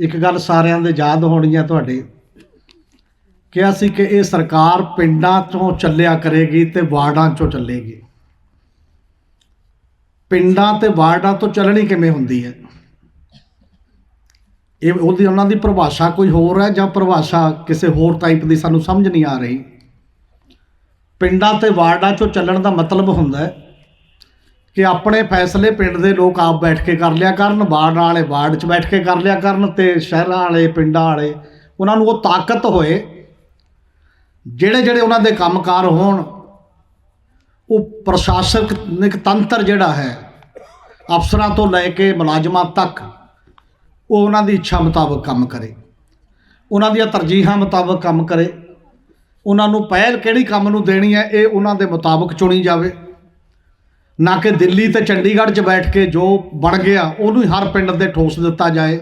ਇੱਕ ਗੱਲ ਸਾਰਿਆਂ ਦੇ ਯਾਦ ਹੋਣੀ ਹੈ ਤੁਹਾਡੇ। ਕਿਹਾ ਸੀ ਕਿ ਇਹ ਸਰਕਾਰ ਪਿੰਡਾਂ ਤੋਂ ਚੱਲਿਆ ਕਰੇਗੀ ਤੇ ਵਾਰਡਾਂ ਚੋਂ ਚੱਲੇਗੀ। ਪਿੰਡਾਂ ਤੇ ਵਾਰਡਾਂ ਤੋਂ ਚੱਲਣੀ ਕਿਵੇਂ ਹੁੰਦੀ ਹੈ? ਇਹ ਉਹਦੀ ਉਹਨਾਂ ਦੀ ਪਰਿਭਾਸ਼ਾ ਕੋਈ ਹੋਰ ਹੈ ਜਾਂ ਪਰਿਭਾਸ਼ਾ ਕਿਸੇ ਹੋਰ ਟਾਈਪ ਦੀ ਸਾਨੂੰ ਸਮਝ ਨਹੀਂ ਆ ਰਹੀ? ਪਿੰਡਾਂ ਤੇ ਵਾਰਡਾਂ ਚੋਂ ਚੱਲਣ ਦਾ ਮਤਲਬ ਹੁੰਦਾ ਹੈ ਕਿ ਆਪਣੇ ਫੈਸਲੇ ਪਿੰਡ ਦੇ ਲੋਕ ਆਪ ਬੈਠ ਕੇ ਕਰ ਲਿਆ ਕਰਨ, ਵਾਰਡ ਵਾਲੇ ਵਾਰਡ 'ਚ ਬੈਠ ਕੇ ਕਰ ਲਿਆ ਕਰਨ ਤੇ ਸ਼ਹਿਰਾਂ ਵਾਲੇ, ਪਿੰਡਾਂ ਵਾਲੇ, ਉਹਨਾਂ ਨੂੰ ਉਹ ਤਾਕਤ ਹੋਏ, ਜਿਹੜੇ ਜਿਹੜੇ ਉਹਨਾਂ ਦੇ ਕੰਮਕਾਰ ਹੋਣ, ਉਹ ਪ੍ਰਸ਼ਾਸਨਿਕ ਤੰਤਰ ਜਿਹੜਾ ਹੈ, ਅਫਸਰਾਂ ਤੋਂ ਲੈ ਕੇ ਮੁਲਾਜ਼ਮਾਂ ਤੱਕ, ਉਹ ਉਹਨਾਂ ਦੀ ਇੱਛਾ ਮੁਤਾਬਕ ਕੰਮ ਕਰੇ। ਉਹਨਾਂ ਦੀਆਂ ਤਰਜੀਹਾਂ ਮੁਤਾਬਕ ਕੰਮ ਕਰੇ। ਉਹਨਾਂ ਨੂੰ ਪਹਿਲ ਕਿਹੜੀ ਕੰਮ ਨੂੰ ਦੇਣੀ ਹੈ, ਇਹ ਉਹਨਾਂ ਦੇ ਮੁਤਾਬਕ ਚੁਣੀ ਜਾਵੇ। ਨਾ ਕਿ ਦਿੱਲੀ ਤੇ ਚੰਡੀਗੜ੍ਹ 'ਚ ਬੈਠ ਕੇ ਜੋ ਬਣ ਗਿਆ, ਉਹਨੂੰ ਹਰ ਪਿੰਡ ਦੇ ਠੋਸ ਦਿੱਤਾ ਜਾਏ।